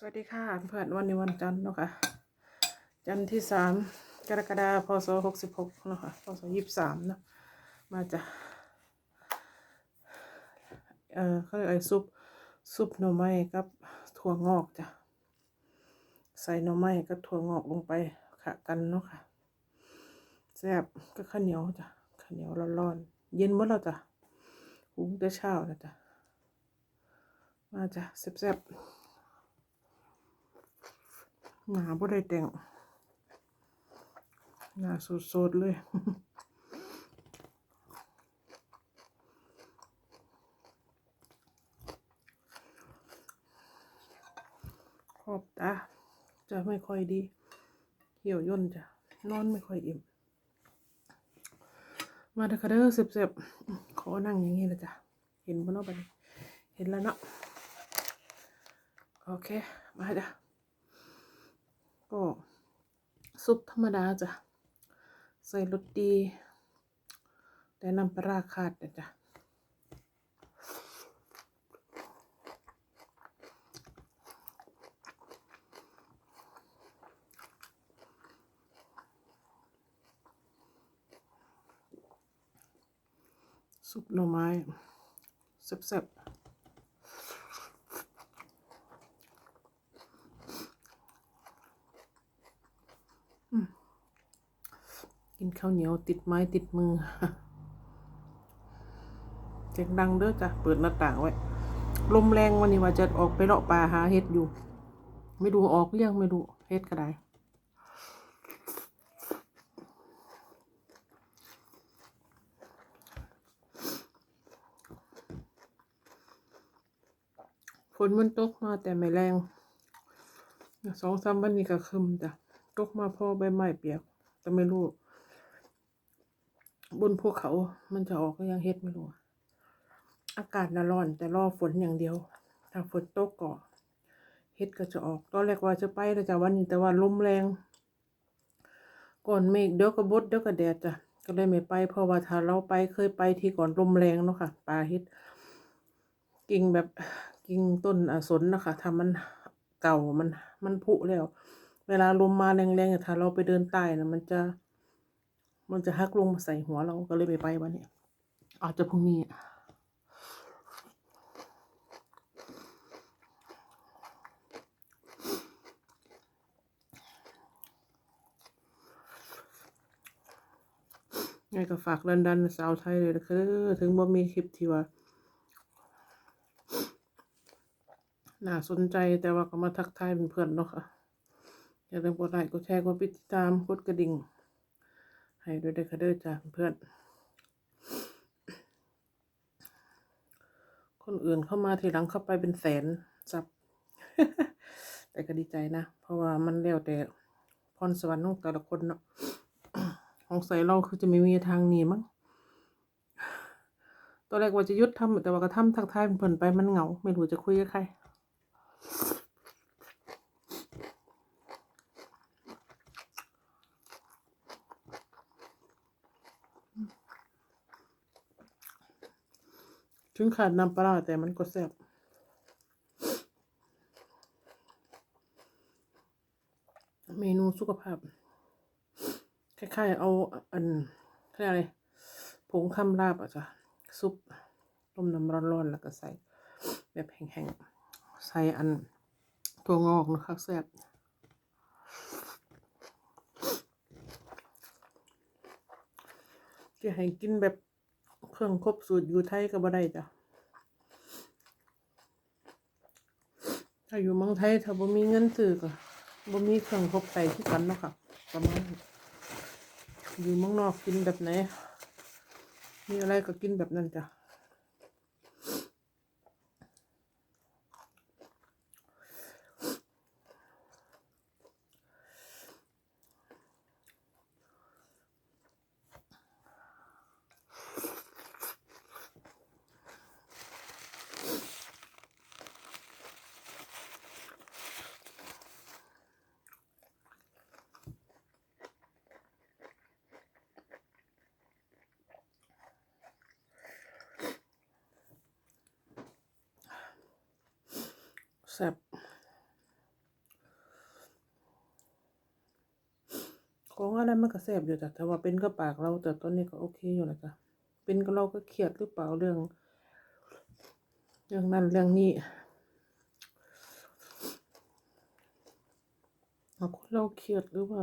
สวัสดีค่ะเพื่อนวันนี้วันจันทร์เนาะค่ะ จันทร์ที่สามกรกฎาคมพศหกสิบหกเนาะค่ะพศยี่สิบสามเนาะมาจากเอ่อเขาเรียกไอ้ซุปซุปหน่อไม้กับถั่วงอกจ้ะใส่หน่อไม้กับถั่วงอกลงไปขะกันเนาะค่ะแซ่บก็ข้าวเหนียวจ้ะข้าวเหนียวร้อนๆเย็นหมดแล้วจ้ะหุงแต่เช้านะจ้ะมาจ้ะแซ่บๆ หนาบ่ได้แต่ง หนาสดๆเลยขอบตาจะไม่ค่อยดีเหี่ยวย่นจ้ะนอนไม่ค่อยอิ่ม มาเถอะค่ะเด้อเสบๆขอนั่งอย่างนี้นะจ๊ะเห็นบ่เนาะบัดนี้เห็นแล้วเนาะ โอเค มาจ้ะ ก็ซุปธรรมดาจ้ะ ใส่รสดี แต่น้ำปลาร้าขาดนะจ้ะซุปหน่อไม้แซ่บๆ กินข้าวเหนียวติดไม้ติดมือเสียงดังเด้อจ้ะเปิดหน้าต่างไว้ ลมแรงวันนี้ว่าจะออกไปเลาะป่าหาเห็ดอยู่ ไม่ดูออกเรื่องไม่ดูเห็ดก็ได้ฝนมันตกมาแต่ไม่แรงสองสามวันนี้ก็ครึมจ้ะ ตกมาพอใบไม้เปียก แต่ไม่รู้ บนภูเขามันจะออกก็ยังเฮ็ดไม่รู้ อากาศน่ะร้อน แต่รอฝนอย่างเดียว ถ้าฝนตกก็เฮ็ดก็จะออก ตอนแรกว่าจะไปแล้วจ้ะวันนี้แต่ว่าลมแรง ก่อนเมฆเดี๋ยวก็บดเดี๋ยวก็แดดจ้ะ ก็เลยไม่ไป เพราะว่าถ้าเราไปเคยไปที่ก่อนลมแรงเนาะค่ะป่าเฮ็ด กิ่งแบบกิ่งต้นอสนนะคะถ้ามันเก่ามันมันผุแล้ว เวลาลมมาแรงๆอะถ้าเราไปเดินใต้นะมันจะ มันจะหักลงมาใส่หัวเราก็เลยไม่ไปวันนี้อาจจะพรุ่งนี้ไงก็ฝากดันดันสาวไทยเลยนะคือถึงบ่มีคลิปที่ว่าน่าสนใจแต่ว่าก็มาทักทายเป็นเพื่อนเนาะค่ะอย่าลืมกดไลค์กดแชร์กดติดตามกดกระดิ่ง ให้ด้วยเด้อค่ะเด้อจ้าเพื่อนคนอื่นเข้ามาทีหลังเข้าไปเป็นแสนซับ แต่ก็ดีใจนะ เพราะว่ามันแล้วแต่พรสวรรค์ของแต่ละคนเนาะของใส่เราคือจะไม่มีทางหนีมั้งตอนแรกว่าจะยุดทำแต่ว่าก็ทำทักทายเพื่อนไปมันเหงา ไม่รู้จะคุยกับใคร ถึงขาดน้ำปลาแต่มันก็แซ่บเมนูสุขภาพ คล้ายๆ เอาอันเขาเรียกอะไรผงคำลาบอะจ้ะซุปต้มน้ำร้อนๆ แล้วก็ใส่ แบบแห้งๆ ใส่อันตัวงอกนะคะแซ่บจะให้กินแบบ เครื่องครบสูตรอยู่ไทยก็บ่ได้จ้ะถ้าอยู่เมืองไทยถ้าบ่มีเงินซื้อก็บ่มีเครื่องครบใส่ที่กันเนาะค่ะประมาณอยู่เมืองนอกกินแบบไหน มีอะไรก็กินแบบนั้นจ้ะ องอะไรมันก็แซ่บอยู่จ้ะแต่ว่าเป็นก็ปากเราแต่ตอนนี้ก็โอเคอยู่นะจ้ะเป็นก็เราก็เครียดหรือเปล่าเรื่อง เรื่องนั้นเรื่องนี้เอาคนเราเครียดหรือว่า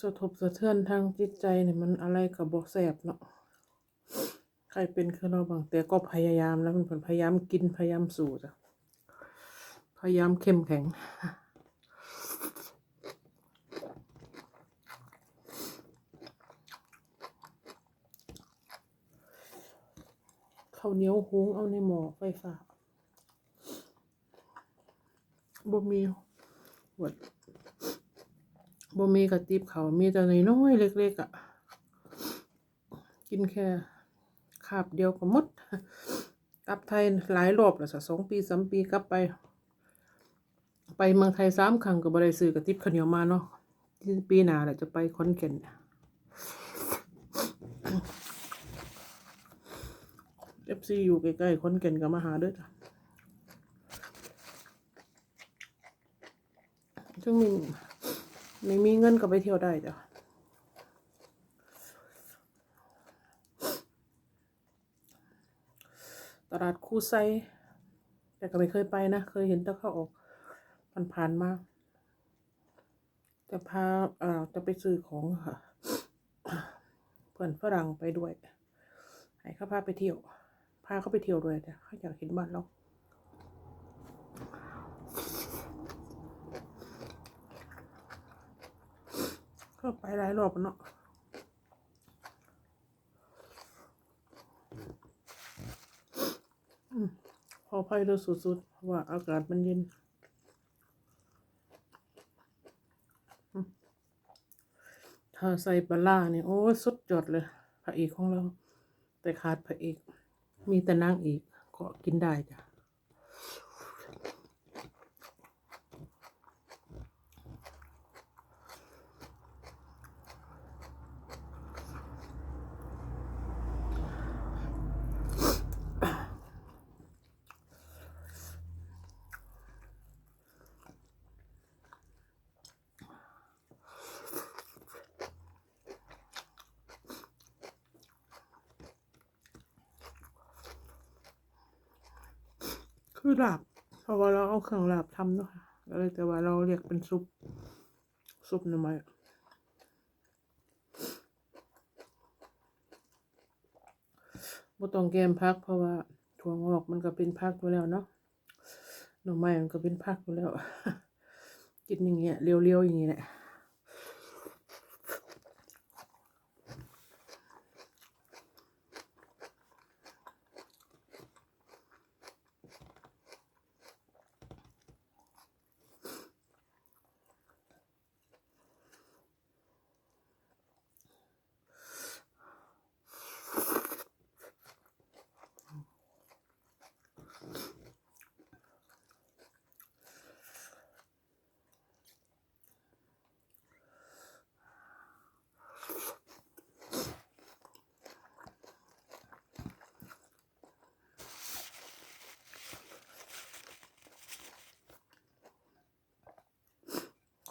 สะทบสะเทือนทางจิตใจเนี่ยมันอะไรกับบอกแสบเนาะใครเป็นคือเราบางแต่ก็พยายามแล้วมันพยายามกินพยายามสู้จ้ะพยายามเข้มแข็ง ข้าวเหนียวหุงเอาในหม้อไฟฟ้าบ่มีหวดบ่มีกระติบเขามีแต่น้อยๆเล็กๆอะ่ะ กินแค่คาบเดียวก็หมดกลับไทยหลายรอบแล้วสะสองปีสามปีกลับไป ไปเมืองไทยสามครั้งก็บ่ได้ซื้อกระติบข้าวเหนียวมาเนาะที่ปีหน้าแหละจะไปคอนแก่น เอฟซีอยู่ใกล้ๆคนเก่นกับมาหาเด้อจ้ะซึ่งมีไม่มีเงินก็ไปเที่ยวได้จ้ะตลาดคูไซแต่ก็ไม่เคยไปนะ เคยเห็นแต่เขาออกผ่านๆมาจะพาเอ่อจะไปซื้อของค่ะ เพื่อนฝรั่งไปด้วย ให้เขาพาไปเที่ยว พาเขาไปเที่ยวด้วยแต่เขาอยากเห็นบ้านเราก็ไปหลายรอบแล้วเนาะอืมพอภัยเลยสุดๆเพราะว่าอากาศมันเย็นถ้าใส่ปลาร้าเนี่ยโอ้สุดยอดเลยพระเอกของเรา แต่ขาดพระเอก มีแต่นางเอกก็กินได้จ้ะ คือหลาบเพราะว่าเราเอาเครื่องหลาบทำเนาะค่ะก็เลยแต่ว่าเราเรียกเป็นซุป ซุปหน่อไม้บ่ต้องแกมพักเพราะว่าถั่วงอกมันก็เป็นพักอยู่แล้วเนาะหน่อไม้มันก็เป็นพักอยู่แล้ว กินอย่างเงี้ยเรียวๆอย่างงี้แหละ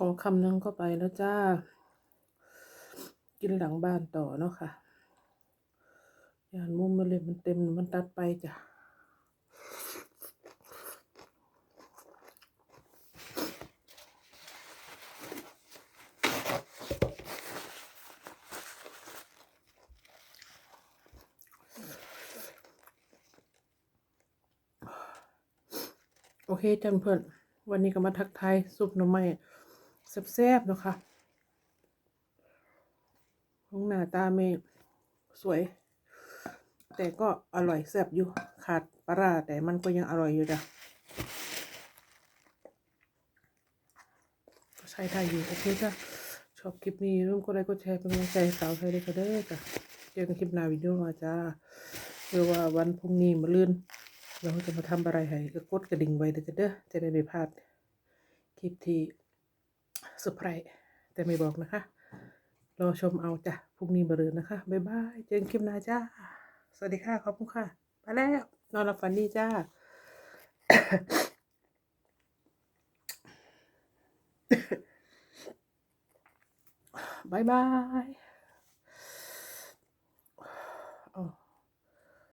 ขอคำหนึงก็ไปแล้วจ้า กินหลังบ้านต่อเนาะค่ะยานมุมมันเลยมันเต็มมันตัดไปจ้ะโอเคจ้าเพื่อน วันนี้ก็มาทักทายซุปหน่อไม้ แซ่บๆนะคะของหน้าตาไม่สวย แต่ก็อร่อยแซ่บอยู่ ขาดปลาร้าแต่มันก็ยังอร่อยอยู่จ้ะก็ใช้ได้อยู่ โอเคจ้ะ ชอบคลิปนี้ร่วมกดไลค์กดแชร์เป็นกำลังใจสาวไทยด้วยกันเด้อจ้ะเจอกันคลิปหน้าวิดีโอมาจ้าหรือว่าวันพรุ่งนี้มาลื่นเราจะมาทำอะไรให้ก็กดกระดิ่งไว้เด้อเด้อจะได้ไม่พลาดคลิปที่ เซอร์ไพรส์แต่ไม่บอกนะคะ รอชมเอาจ้ะพรุ่งนี้มาลืนนะคะ บ๊ายบาย เจอกันคลิปหน้าจ้า สวัสดีค่ะ ขอบคุณค่ะ ไปแล้ว นอนหลับฝันดีจ้าบายบาย